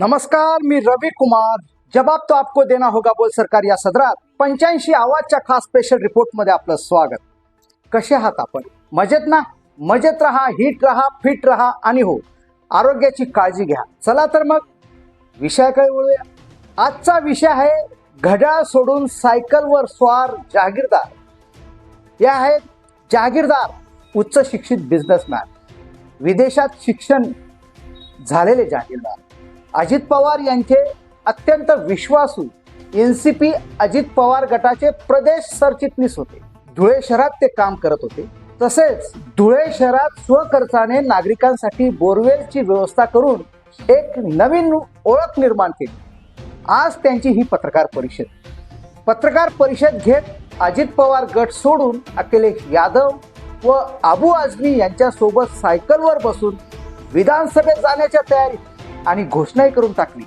नमस्कार मी रवी कुमार. जबाब तो आपको देना होगा बोल सरकार या सदरात. पंच्याऐंशी आवाजच्या खास स्पेशल रिपोर्टमध्ये आपलं स्वागत. कसे आहात आपण? मजेत ना? मजेत राहा हिट राहा फिट राहा आणि हो आरोग्याची काळजी घ्या. चला तर मग विषयाकडे वळूया. आजचा विषय आहे घड्याळ सोडून सायकलवर स्वार जागीरदार. या आहेत जहागीरदार उच्च शिक्षित बिझनेसमॅन विदेशात शिक्षण झालेले जागीरदार. अजित पवार यांचे अत्यंत विश्वासू N C P Ajit Pawar गटाचे प्रदेश सरचिटणीस होते. धुळे शहरात ते काम करत होते. तसेच धुळे शहरात स्वखर्चाने नागरिकांसाठी बोरवेलची व्यवस्था करून एक नवीन ओळख निर्माण केली. आज त्यांची ही पत्रकार परिषद. पत्रकार परिषद घेत अजित पवार गट सोडून अखिलेश यादव व आबू आझमी यांच्यासोबत सायकलवर बसून विधानसभेत जाण्याच्या तयारीत आणि घोषणाही करून टाकली.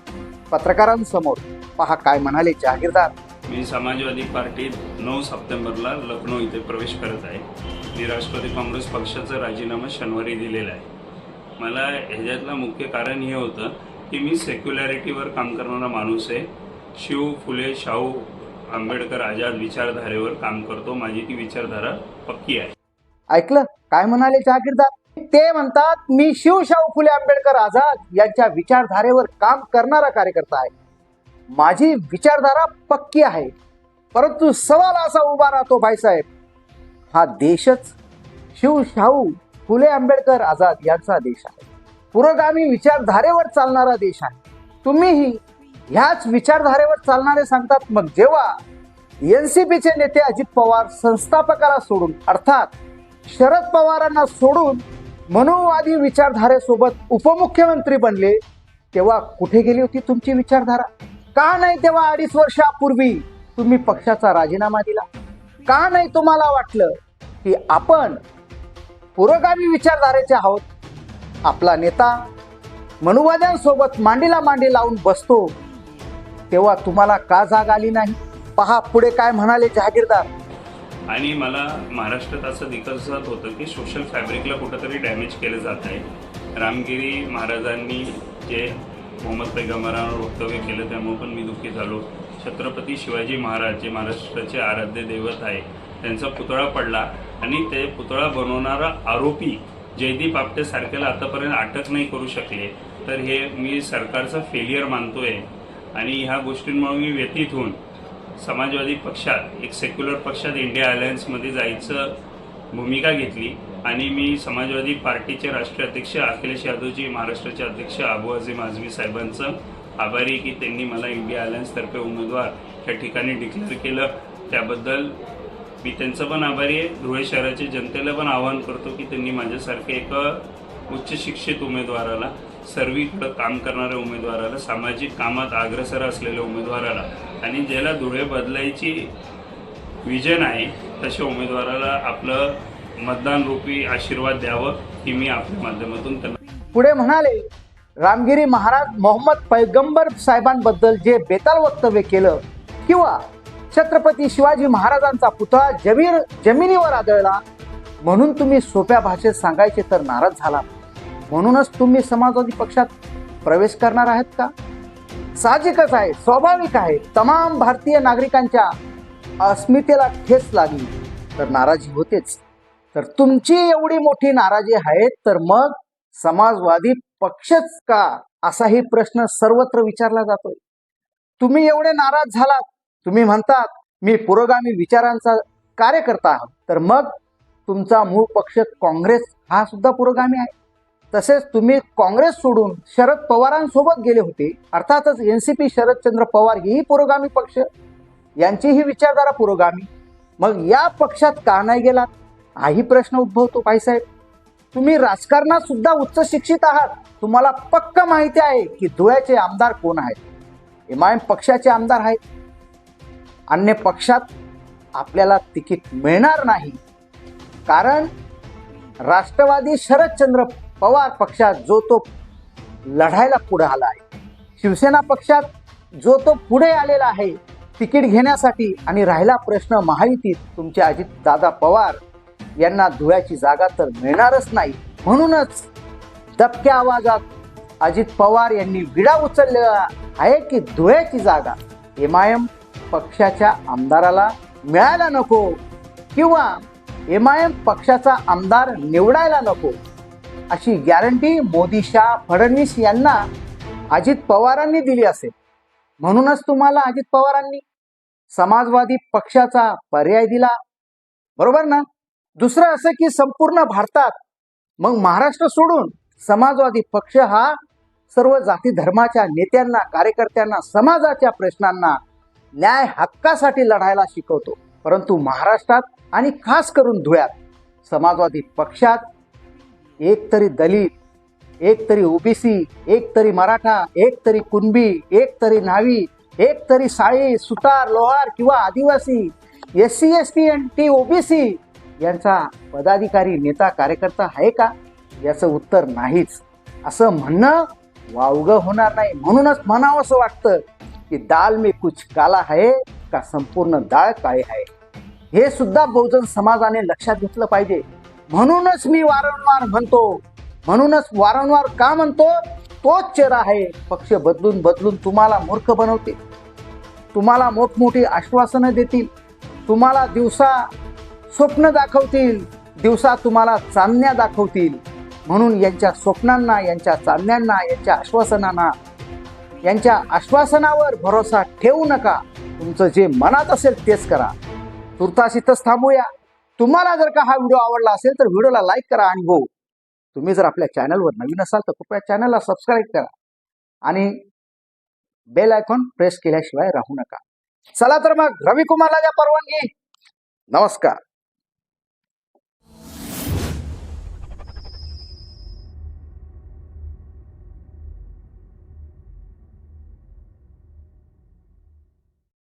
पत्रकारांसमोर पहा काय म्हणाले जागीरदार. मी समाजवादी पार्टीत नऊ सप्टेंबरला लखनौ इथे प्रवेश करत आहे. मी राष्ट्रवादी काँग्रेस पक्षाचा राजीनामा शनिवारी दिलेला आहे. मला ह्याच्यातलं मुख्य कारण हे होतं की मी सेक्युलॅरिटीवर काम करणारा माणूस आहे. शिव फुले शाहू आंबेडकर आझाद विचारधारेवर काम करतो. माझी ती विचारधारा पक्की आहे. ऐकलं? काय म्हणाले जागीरदार? ते म्हणतात मी शिवशाहू फुले आंबेडकर आझाद यांच्या विचारधारेवर काम करणारा कार्यकर्ता आहे. माझी विचारधारा पक्की आहे. परंतु सवाल असा उभा राहतो भाईसाहेब हा देशच शिवशाहू फुले आंबेडकर आझाद यांचा देश आहे. पुरोगामी विचारधारेवर चालणारा देश आहे. तुम्हीही ह्याच विचारधारेवर चालणारे सांगतात मग जेव्हा एन सी पीचे नेते अजित पवार संस्थापकाला सोडून अर्थात शरद पवारांना सोडून मनोवादी विचारधारेसोबत उपमुख्यमंत्री बनले तेव्हा कुठे गेली होती तुमची विचारधारा? का नाही तेव्हा अडीच वर्षापूर्वी तुम्ही पक्षाचा राजीनामा दिला? का नाही तुम्हाला वाटलं की आपण पुरोगामी विचारधारेचे आहोत? आपला नेता मनुवाद्यांसोबत मांडीला मांडी लावून बसतो तेव्हा तुम्हाला का जाग आली नाही? पहा पुढे काय म्हणाले जहागीरदार. आणि मला महाराष्ट्रात असं दिसत होतं की सोशल फॅब्रिकला कुठंतरी डॅमेज केलं जात आहे. रामगिरी महाराजांनी जे मोहम्मद पैगंबरांवर वक्तव्य केलं त्यामुळे पण मी दुःखी झालो. छत्रपती शिवाजी महाराज जे महाराष्ट्राचे आराध्य दैवत आहे त्यांचा पुतळा पडला आणि ते पुतळा बनवणारा आरोपी जयदीप आपटेसारख्याला आतापर्यंत अटक नाही करू शकले. तर हे मी सरकारचं फेलियर मानतोय. आणि ह्या गोष्टींमुळे मी व्यतीत होऊन समाजवादी पक्षात एक सेक्युलर पक्षात इंडिया अलायन्समध्ये जायचं भूमिका घेतली. आणि मी समाजवादी पार्टीचे राष्ट्रीय अध्यक्ष अखिलेश यादवजी महाराष्ट्राचे अध्यक्ष अबू अझीम आझमी साहेबांचं आभारी की त्यांनी मला इंडिया अलायन्सतर्फे उमेदवार त्या ठिकाणी डिक्लेअर केलं. त्याबद्दल मी त्यांचं पण आभारी आहे. धुळे शहराच्या जनतेला पण आवाहन करतो की त्यांनी माझ्यासारखे एक उच्च शिक्षित उमेदवाराला सर्वीकडं काम करणाऱ्या उमेदवाराला सामाजिक कामात अग्रसर असलेल्या उमेदवाराला आणि ज्याला धुळे बदलायची विजन आहे तशा उमेदवाराला आपलं मतदान रूपी आशीर्वाद द्यावं ही मी आपल्या माध्यमातून त्यांना पुढे म्हणाले रामगिरी महाराज मोहम्मद पैगंबर साहेबांबद्दल जे बेताल वक्तव्य केलं किंवा छत्रपती शिवाजी महाराजांचा पुतळा जमीन जमिनीवर आदळला म्हणून तुम्ही सोप्या भाषेत सांगायचे तर नाराज झाला. म्हणूनच तुम्ही समाजवादी पक्षात प्रवेश करणार आहेत का? साहजिकच आहे स्वाभाविक आहे. तमाम भारतीय नागरिकांच्या अस्मितेला ठेस लागली. तर नाराजी होतेच. तर तुमची एवढी मोठी नाराजी आहे तर मग समाजवादी पक्षच का? असाही प्रश्न सर्वत्र विचारला जातोय. तुम्ही एवढे नाराज झालात. तुम्ही म्हणतात मी पुरोगामी विचारांचा कार्यकर्ता आहात. तर मग तुमचा मूळ पक्ष काँग्रेस हा सुद्धा पुरोगामी आहे. तसेच तुम्ही काँग्रेस सोडून शरद पवारांसोबत गेले होते अर्थातच N C P Sharadchandra Pawar ही पुरोगामी पक्ष यांचीही विचारधारा पुरोगामी. मग या पक्षात का नाही गेलात हाही प्रश्न उद्भवतो भाईसाहेब तुम्ही राजकारणात सुद्धा उच्च शिक्षित आहात. तुम्हाला पक्क माहिती आहे की धुळ्याचे आमदार कोण आहेत? एम आय एम पक्षाचे आमदार आहेत. अन्य पक्षात आपल्याला तिकीट मिळणार नाही. कारण राष्ट्रवादी शरदचंद्र पवार पक्षात जो तो लढायला पुढे आला आहे. शिवसेना पक्षात जो तो पुढे आलेला आहे तिकीट घेण्यासाठी आणि राहिला प्रश्न महायुतीत तुमचे अजित दादा पवार यांना धुळ्याची जागा तर मिळणारच नाही. म्हणूनच दबक्या आवाजात अजित पवार यांनी विडा उचललेला आहे की धुळ्याची जागा. एम आय एम पक्षाच्या आमदाराला मिळायला नको किंवा एम आय एम पक्षाचा आमदार निवडायला नको. अशी गॅरंटी मोदीशा फडणवीस यांना अजित पवारांनी दिली असेल. म्हणूनच तुम्हाला अजित पवारांनी समाजवादी पक्षाचा पर्याय दिला. बरोबर ना? दुसरं असं की संपूर्ण भारतात मग महाराष्ट्र सोडून समाजवादी पक्ष हा सर्व जाती धर्माच्या नेत्यांना कार्यकर्त्यांना समाजाच्या प्रश्नांना न्याय हक्कासाठी लढायला शिकवतो. परंतु महाराष्ट्रात आणि खास करून धुळ्यात समाजवादी पक्षात एक तरी दलित एक तरी ओबीसी एक तरी मराठा एक तरी कुणबी एक तरी नावी एक तरी साळी सुतार लोहार किंवा आदिवासी S C S T N T OBC यांचा पदाधिकारी नेता कार्यकर्ता आहे का? याचं उत्तर नाहीच. असं म्हणणं वावगं होणार नाही. म्हणूनच म्हणावं असं वाटतं की दाल में कुछ काला आहे का संपूर्ण डाळ काय आहे हे सुद्धा बहुजन समाजाने लक्षात घेतलं पाहिजे. म्हणूनच मी वारंवार म्हणतो म्हणूनच वारंवार का म्हणतो तोच चेहरा आहे पक्ष बदलून बदलून तुम्हाला मूर्ख बनवते तुम्हाला मोठमोठी आश्वासनं देतील. तुम्हाला दिवसा स्वप्न दाखवतील दिवसा तुम्हाला चांदण्या दाखवतील. म्हणून यांच्या स्वप्नांना यांच्या चांदण्यांना यांच्या आश्वासनांना यांच्या आश्वासनावर भरोसा ठेवू नका. तुमचं जे मनात असेल तेच करा. तुर्तास इथंच थांबूया. तुम्हाला जर का हा व्हिडिओ आवडला असेल तर व्हिडिओला लाईक करा आणि हो तुम्ही जर आपल्या चॅनलवर नवीन असाल तर कृपया चॅनलला सबस्क्राईब करा आणि बेल आयकॉन प्रेस केल्याशिवाय राहू नका. चला तर मग रविकुमारला द्या परवानगी. नमस्कार.